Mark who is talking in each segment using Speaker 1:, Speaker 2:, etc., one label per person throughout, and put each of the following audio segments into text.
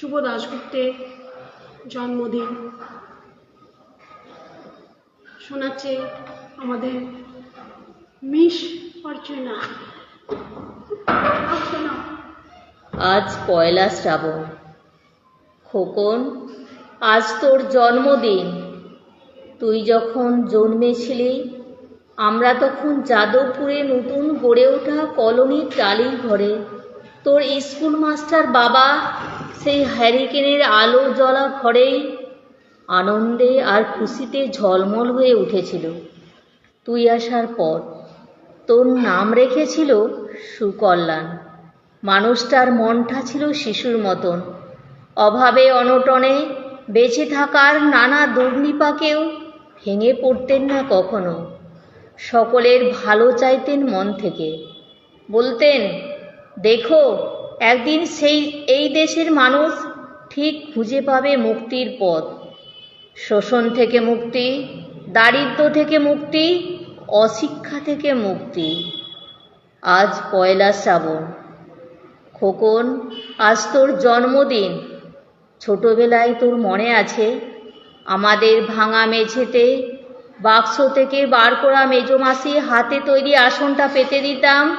Speaker 1: শুভ দাশগুপ্তের জন্মদিন। শোনাচ্ছে আমাদের মিস অর্চনা।
Speaker 2: আজ পয়লা শ্রাবণ। খোকন, আজ তোর জন্মদিন। তুই যখন জন্মেছিলি, আমরা তখন যাদবপুরে নতুন গড়ে ওঠা কলোনির টালির ঘরে। তোর স্কুল মাস্টার বাবা সেই হ্যারিকেনের আলো জ্বলা ঘরেই আনন্দে আর খুশিতে ঝলমল হয়ে উঠেছিল। তুই আসার পর তোর নাম রেখেছিল সুকল্যাণ। মানুষটার মনটা ছিল শিশুর মতন। অভাবে অনটনে বেঁচে থাকার নানা দুর্নিপাকেও ভেঙে পড়তেন না কখনো। সকলের ভালো চাইতেন মন থেকে। বলতেন, দেখো একদিন সেই, এই দেশের মানুষ ঠিক খুঁজে পাবে মুক্তির পথ। শোষণ থেকে মুক্তি দারিদ্র থেকে মুক্তি, অশিক্ষা থেকে মুক্তি। আজ পয়লা শ্রাবণ। খোকন, আজ তোর জন্মদিন। ছোটবেলায় তোর মনে আছে, আমাদের ভাঙা মেঝেতে, বাক্স থেকে বার করা মেজমাসি হাতে তৈরি আসনটা পেতে দিতাম,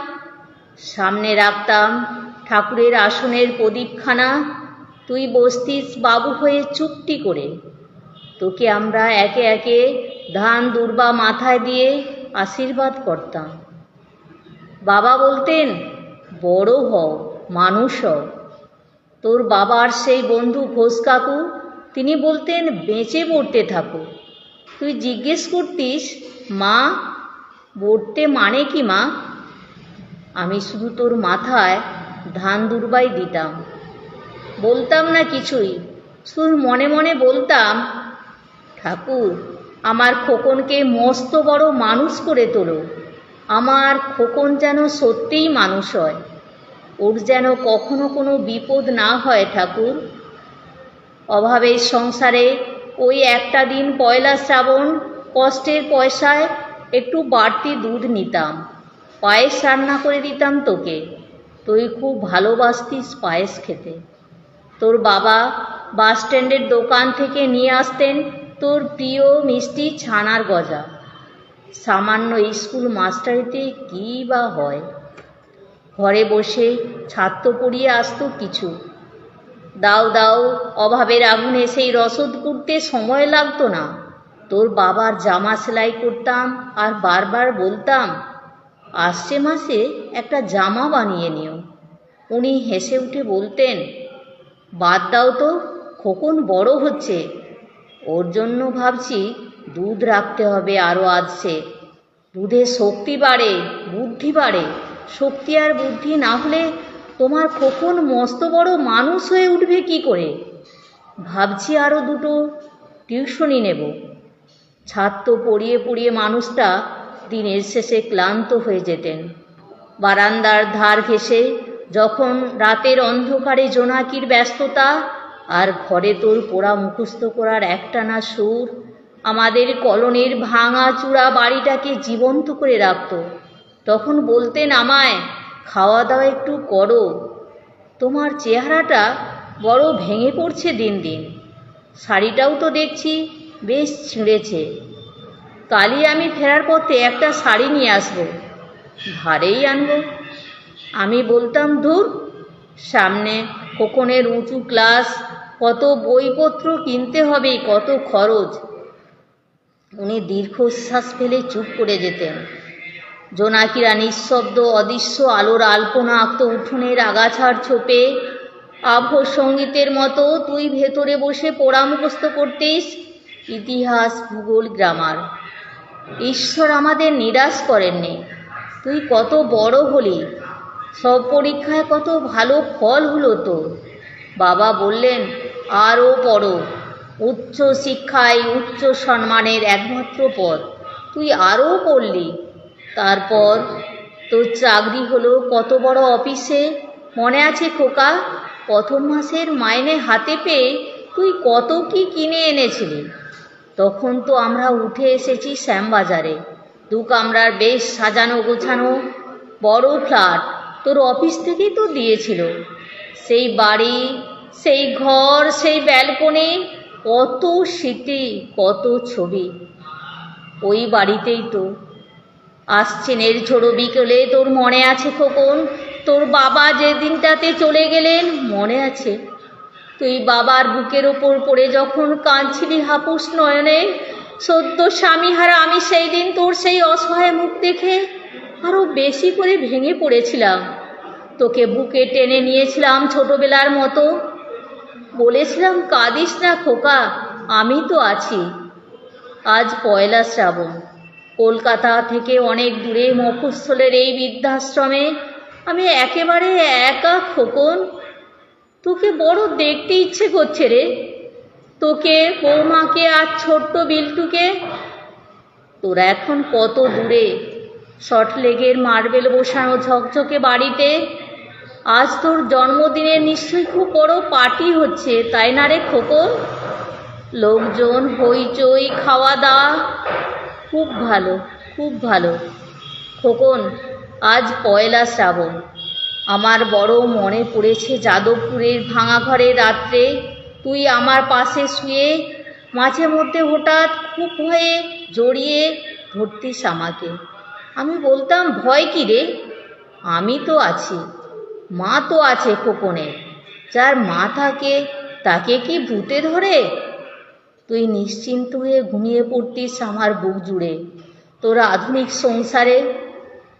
Speaker 2: সামনে রাখতাম ঠাকুরের আসনের প্রদীপখানা, তুই বসতিস বাবু হয়ে চুপটি করে। তোকে আমরা একে একে ধান দুর্বা মাথায় দিয়ে আশীর্বাদ করতাম। বাবা বলতেন, বড় হও, মানুষ হও। তোর বাবার সেই বন্ধু ঘোষ কাকু, তিনি বলতেন, বেঁচে পড়তে থাকো। তুই জিজ্ঞেস করতিস, মা, পড়তে মানে কি মা? আমি শুধু তোর মাথায় ধান দুর্বাই দিতাম। বলতাম না কিছুই। শুধু মনে মনে বলতাম, ঠাকুর, আমার খোকনকে মস্ত বড় মানুষ করে তোলো। আমার খোকন যেন সত্যিই মানুষ হয়। ওর যেন কখনো কোনো বিপদ না হয়, ঠাকুর। অভাবের সংসারে ওই একটা দিন পয়লা শ্রাবণ কষ্টের পয়সায় একটু বাড়তি দুধ নিতাম। পায়েস রান্না করে দিতাম তোকে। তুই খুব ভালোবাসতিস পায়েস খেতে। তোর বাবা বাস স্ট্যান্ডের দোকান থেকে নিয়ে আসতেন তোর প্রিয় মিষ্টি ছানার গজা। সামান্য স্কুল মাস্টারিতে কী বা হয়? ঘরে বসে ছাত্র পড়িয়ে আসতো কিছু। দাও দাও, অভাবের আগুনে সেই রসদ কুড়তে সময় লাগতো না। তোর বাবার জামা সেলাই করতাম আর বারবার বলতাম আসছে মাসে একটা জামা বানিয়ে নিও। উনি হেসে উঠে বলতেন, বাদ দাও তো, খোকন বড় হচ্ছে। ওর জন্য ভাবছি দুধ রাখতে হবে আরও আজছে দুধে শক্তি বাড়ে, বুদ্ধি বাড়ে। শক্তি আর বুদ্ধি না হলে তোমার খোকন মস্ত বড় মানুষ হয়ে উঠবে কি করে? ভাবছি আরও দুটো টিউশনি নেব। ছাত্র পড়িয়ে পড়িয়ে মানুষটা দিনের শেষে ক্লান্ত হয়ে যেতেন। বারান্দার ধার ঘেঁষে যখন রাতের অন্ধকারে জোনাকির ব্যস্ততা আর ঘরে তোর পোড়া মুখস্থ করার একটানা সুর আমাদের কলনের ভাঙা চূড়া বাড়িটাকে জীবন্ত করে রাখত। তখন বলতেন আমায় খাওয়া দাওয়া একটু করো। তোমার চেহারাটা বড় ভেঙে পড়ছে দিন দিন। শাড়িটাও তো দেখছি, বেশ ছিঁড়েছে। কালই আমি ফেরার পথে একটা শাড়ি নিয়ে আসব। ধারেই আনব। আমি বলতাম, ধুর, সামনে খোকনের উঁচু ক্লাস, কত বইপত্র কিনতে হবে, কত খরচ। উনি দীর্ঘশ্বাস ফেলে চুপ করে যেতেন। জোনাকিরা নিঃশব্দ, অদৃশ্য আলোর আলপনা আঁকত উঠোনের আগাছার ছোপে আভ্য সঙ্গীতের মতো, তুই ভেতরে বসে পোড়া মুখস্থ করতিস? ইতিহাস ভূগোল, গ্রামার। ঈশ্বর আমাদের নিরাশ করেননি। তুই কত বড় হলি, সব পরীক্ষায় কত ভালো ফল হলো তো বাবা বললেন, আরও পড়ো। উচ্চ শিক্ষায় উচ্চ সম্মানের একমাত্র পথ। তুই আরও পড়লি। তারপর তোর চাকরি হলো কত বড় অফিসে? মনে আছে খোকা, প্রথম মাসের মাইনে হাতে পেয়ে তুই কত কি কিনে এনেছিলি? তখন তো আমরা উঠে এসেছি শ্যামবাজারে। দু কামরার বেশ সাজানো গোছানো বড় ফ্ল্যাট তোর অফিস থেকেই তো দিয়েছিল। সেই বাড়ি, সেই ঘর, সেই ব্যালকনি, কত স্মৃতি কত ছবি। ওই বাড়িতেই তো। আসছেনের ঝোড়ো বিকেলে, তোর মনে আছে খোকন? তোর বাবা যে দিনটাতে চলে গেলেন, মনে আছে। তুই বাবার বুকের ওপর পড়ে যখন কাঁদছিলি হাপুস নয়নে, সদ্য স্বামীহারা, আমি সেই দিন তোর সেই অসহায় মুখ দেখে আরও বেশি করে ভেঙে পড়েছিলাম। তোকে বুকে টেনে নিয়েছিলাম ছোটবেলার মতো। বলেছিলাম, কাঁদিস না খোকা, আমি তো আছি। আজ পয়লা শ্রাবণ। কলকাতা থেকে অনেক দূরে মফস্বলের এই বৃদ্ধাশ্রমে আমি একেবারে একা খোকন তোকে বড় দেখতে ইচ্ছে করছে রে। তোকে, বৌমাকে আর ছোট্ট বিল্টুকে, তোরা এখন কত দূরে? শর্টলেগের মার্বেল বসানো ঝকঝকে বাড়িতে। আজ তোর জন্মদিনে নিশ্চয়ই খুব বড় পার্টি হচ্ছে, তাই না রে খোকন লোকজন, হইচই খাওয়া দাওয়া খুব ভালো খুব ভালো। খোকন, আজ পয়লা শ্রাবণ। আমার বড় মনে পড়েছে যাদবপুরের ভাঙা ঘরে রাত্রে। তুই আমার পাশে শুয়ে মাঝে মধ্যে হঠাৎ খুব ভয়ে জড়িয়ে ধরতিস আমাকে। আমি বলতাম, ভয় কি রে? আমি তো আছি। মা তো আছে খোকনের যার মা থাকে, তাকে কি ভূতে ধরে? তুই নিশ্চিন্ত হয়ে ঘুমিয়ে পড়তিস আমার বুক জুড়ে। তোর আধুনিক সংসারে?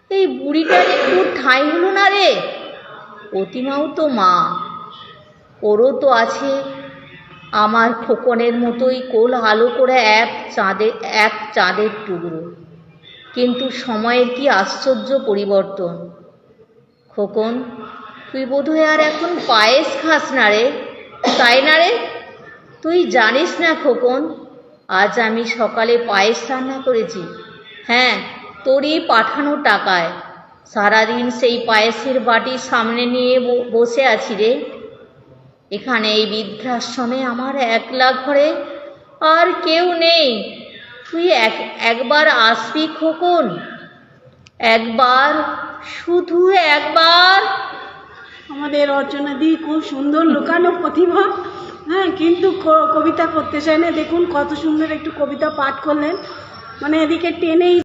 Speaker 2: এই বুড়িটার একটু ঠাঁই হলো না রে? প্রতিমাও তো মা। ওরও তো আছে। আমার খোকনের মতোই কোল আলো করে এক চাঁদে, এক চাঁদের টুকরো। কিন্তু সময়ের কি আশ্চর্য পরিবর্তন। খোকন, তুই বোধহয় আর এখন পায়েস খাস না রে? তাই না রে? তুই জানিস না খোকন, আজ আমি সকালে পায়েস রান্না করেছি। হ্যাঁ তোরই পাঠানো টাকায়। সারাদিন সেই পায়েসের বাটি সামনে নিয়ে বসে আছি রে। এখানে এই বৃদ্ধাশ্রমে আমার একলা ঘরে আর কেউ নেই। তুই এক, একবার আসবি খোকন? একবার, শুধু একবার।
Speaker 1: আমাদের অর্চনা দি খুব সুন্দর লুকানো প্রতিভা। হ্যাঁ কিন্তু কবিতা করতে চায় না। দেখুন কত সুন্দর একটু কবিতা পাঠ করলেন। মানে এদিকে টেনেই